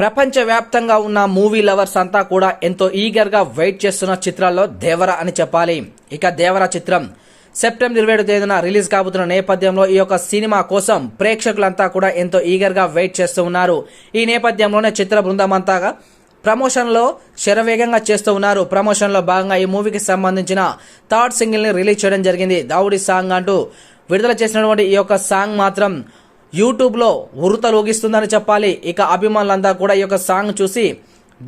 ప్రపంచవ్యాప్తంగా ఉన్న movie lovers అంతా కూడా ఎంతో ఈగర్గా వెయిట్ చేస్తున్న చిత్రాల్లో దేవర అని చెప్పాలి. ఇక దేవర చిత్రం సెప్టెంబర్ ఇరవై ఏడు తేదీన రిలీజ్ కాబోతున్న నేపథ్యంలో ఈ యొక్క సినిమా కోసం ప్రేక్షకులంతా కూడా ఎంతో ఈగర్గా వెయిట్ చేస్తూ ఉన్నారు. ఈ నేపథ్యంలోనే చిత్ర బృందం అంతాగా ప్రమోషన్లో శరవేగంగా చేస్తూ ఉన్నారు. ప్రమోషన్లో భాగంగా ఈ మూవీకి సంబంధించిన థర్డ్ సింగిల్ని రిలీజ్ చేయడం జరిగింది. దావుడి సాంగ్ అంటూ విడుదల చేసినటువంటి ఈ యొక్క సాంగ్ మాత్రం యూట్యూబ్లో ఉరుతలూగిస్తుందని చెప్పాలి. ఇక అభిమానులంతా కూడా ఈ యొక్క సాంగ్ చూసి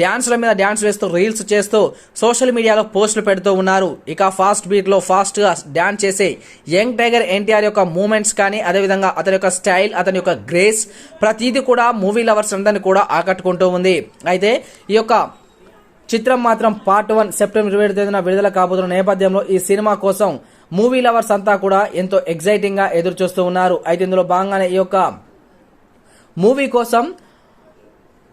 డ్యాన్స్ల మీద డ్యాన్స్ వేస్తూ రీల్స్ చేస్తూ సోషల్ మీడియాలో పోస్టులు పెడుతూ ఉన్నారు. ఇక ఫాస్ట్ బీట్లో ఫాస్ట్గా డ్యాన్స్ చేసే యంగ్ టైగర్ ఎన్టీఆర్ యొక్క మూమెంట్స్ కానీ అదేవిధంగా అతని యొక్క స్టైల్ అతని యొక్క గ్రేస్ ప్రతిదీ కూడా మూవీ లవర్స్ అందరినీ కూడా ఆకట్టుకుంటూ ఉంది. అయితే ఈ యొక్క చిత్రం మాత్రం పార్ట్ వన్ సెప్టెంబర్ ఇరవై ఏడు తేదీన విడుదల కాబోతున్న నేపథ్యంలో ఈ సినిమా కోసం మూవీ లవర్స్ అంతా కూడా ఎంతో ఎగ్జైటింగ్గా ఎదురు చూస్తూ ఉన్నారు. అయితే ఇందులో భాగంగానే ఈ యొక్క మూవీ కోసం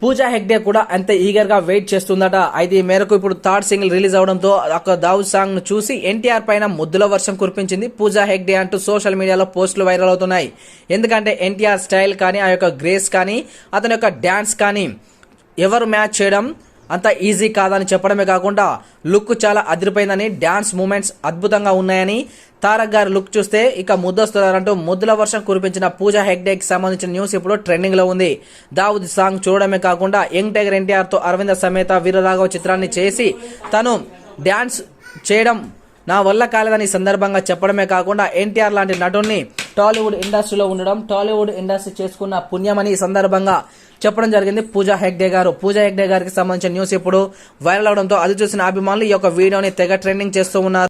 పూజా హెగ్డే కూడా అంత ఈగర్గా వెయిట్ చేస్తుందట. అయితే ఈ మేరకు ఇప్పుడు థర్డ్ సింగిల్ రిలీజ్ అవడంతో ఒక దావు సాంగ్ను చూసి ఎన్టీఆర్ పైన ముద్దుల వర్షం కురిపించింది. పూజా హెగ్డే అంటూ సోషల్ మీడియాలో పోస్టులు వైరల్ అవుతున్నాయి. ఎందుకంటే ఎన్టీఆర్ స్టైల్ కానీ ఆ యొక్క గ్రేస్ కానీ అతని యొక్క డ్యాన్స్ కానీ ఎవరు మ్యాచ్ చేయడం అంత ఈజీ కాదని చెప్పడమే కాకుండా లుక్ చాలా అదిరిపోయిందని డ్యాన్స్ మూమెంట్స్ అద్భుతంగా ఉన్నాయని తారక్ గారి లుక్ చూస్తే ఇక ముద్దొస్తున్నారంటూ ముద్దుల వర్షం కురిపించిన పూజా హెగ్డేకి సంబంధించిన న్యూస్ ఇప్పుడు ట్రెండింగ్లో ఉంది. దావుద్ సాంగ్ చూడడమే కాకుండా యంగ్ టైగర్ ఎన్టీఆర్తో అరవింద సమేత వీరరాఘవ చిత్రాన్ని చేసి తను డ్యాన్స్ చేయడం నా వల్ల కాలేదని సందర్భంగా చెప్పడమే కాకుండా ఎన్టీఆర్ లాంటి నటుడిని టాలీవుడ్ ఇండస్ట్రీలో ఉండడం టాలీవుడ్ ఇండస్ట్రీ చేసుకున్న పుణ్యమని ఈ సందర్భంగా చెప్పడం జరిగింది పూజా హెగ్డే గారు. పూజా హెగ్డే గారికి సంబంధించిన న్యూస్ ఇప్పుడు వైరల్ అవడంతో అది చూసిన అభిమానులు ఈ యొక్క వీడియోని తెగ ట్రెండింగ్ చేస్తూ ఉన్నారు.